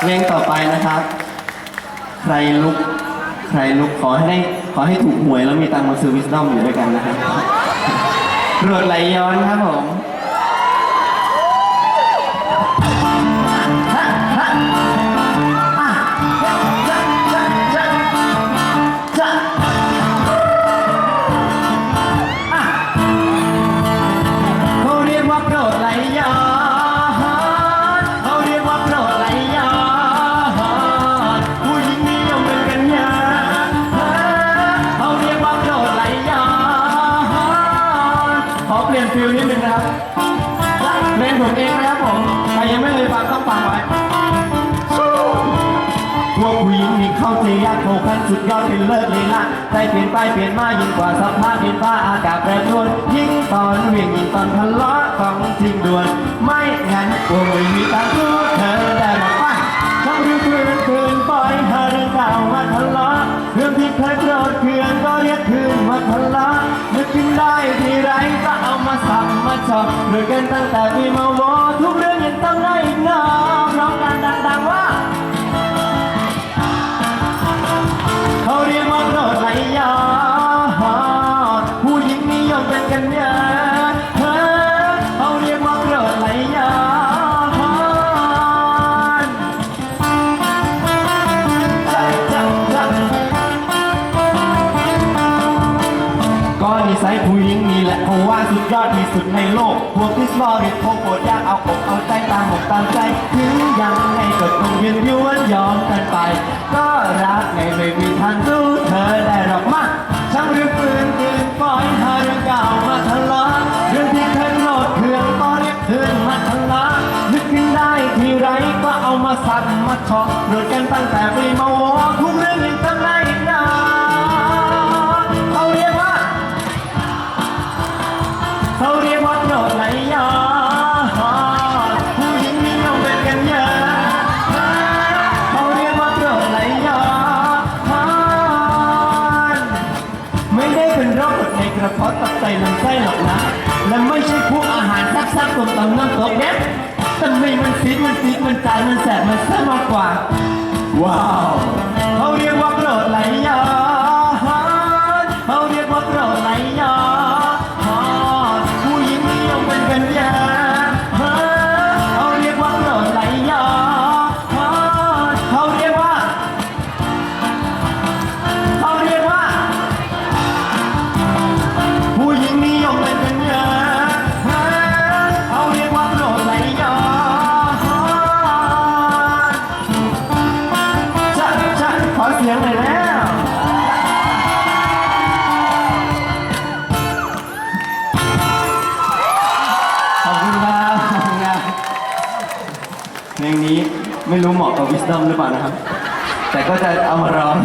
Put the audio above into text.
เพลงต่อไปนะครับ ใครลุก ใครลุกขอให้ได้ขอให้ถูกหวยแล้วมีตังค์มาซื้อวิสตอมอยู่ด้วยกันนะครับรวดไหลย้อนครับผม ลี่ยนฟิลนิดนึงนะครับเพลงผมเองนะครับผมใครยังไม่เคยฟังต้องฟังไว้พวกผู้หญิงมีเข้าใจยากโคขั้นสุดยอดเป็นเลิศเลยละใจเปลี่ยนไปเปลี่ยนมายิ่งกว่าสภาพดินฟ้าอากาศแปรปรวนยิ่งตอนเวียงยิ่งตอนทะเลาะของจริงด่วน ไม่งั้นคงไม่มีทางรู้เธอได้หรอกว่าทั้งที่คืนคืนปล่อยเธอเรื่องเก่ามาทะเลาะเรื่องที่เคยโกรธเคืองก็เรียกคืนมาทะเลาะนึกขึ้นได้ทีไรก็เอ มาสับมาชอบเรื่องกันตั้งแต่มีมาวอทุกเรื่องยังต้องได้อีกน้องร้องกันดังๆว่าเขาเรียกว่าโรธไหลย้อนผู้หญิงนิยมเป็นกันเยอะเฮ้อเขาเรียกว่าโรธไหลย้อนจับจับจับก็นิสัยผู้หญิง ยอดที่สุดในโลก พวกที่สลอริโคโกรธยากเอาอกเอาใจตามอกตามใจ ถึงยังไงก็คงยืนยวดยอมกันไป ก็รักไงไม่มีทางรู้เธอได้หรอกมาช่างเรื่องปืนปืนปล่อยหาเรื่องเก่ามาทะเลาะเรื่องที่เคยโกรธเคืองก็เรียกคืนมาทะเลาะนึกขึ้นได้ทีไรก็เอามาสั่นมาช็อกโดยกันตั้งแต่ปีมาวอทุกเรื่องยัง เพาะตับไตลำไส้หรอกนะ และไม่ใช่พวกอาหารซับๆตรงตำน้ำตกเนี่ยแต่ไม่มันซีดมันซีดมันจานมันแสบมันแซ่บมากกว่า ว้าวเขาเรียกว่าโกรธไหลย้อนเขาเรียกว่าโกรธไหลย้อน เพลงนี้ไม่รู้เหมาะกับวิสตอมหรือเปล่านะครับ แต่ก็จะเอามาร้อง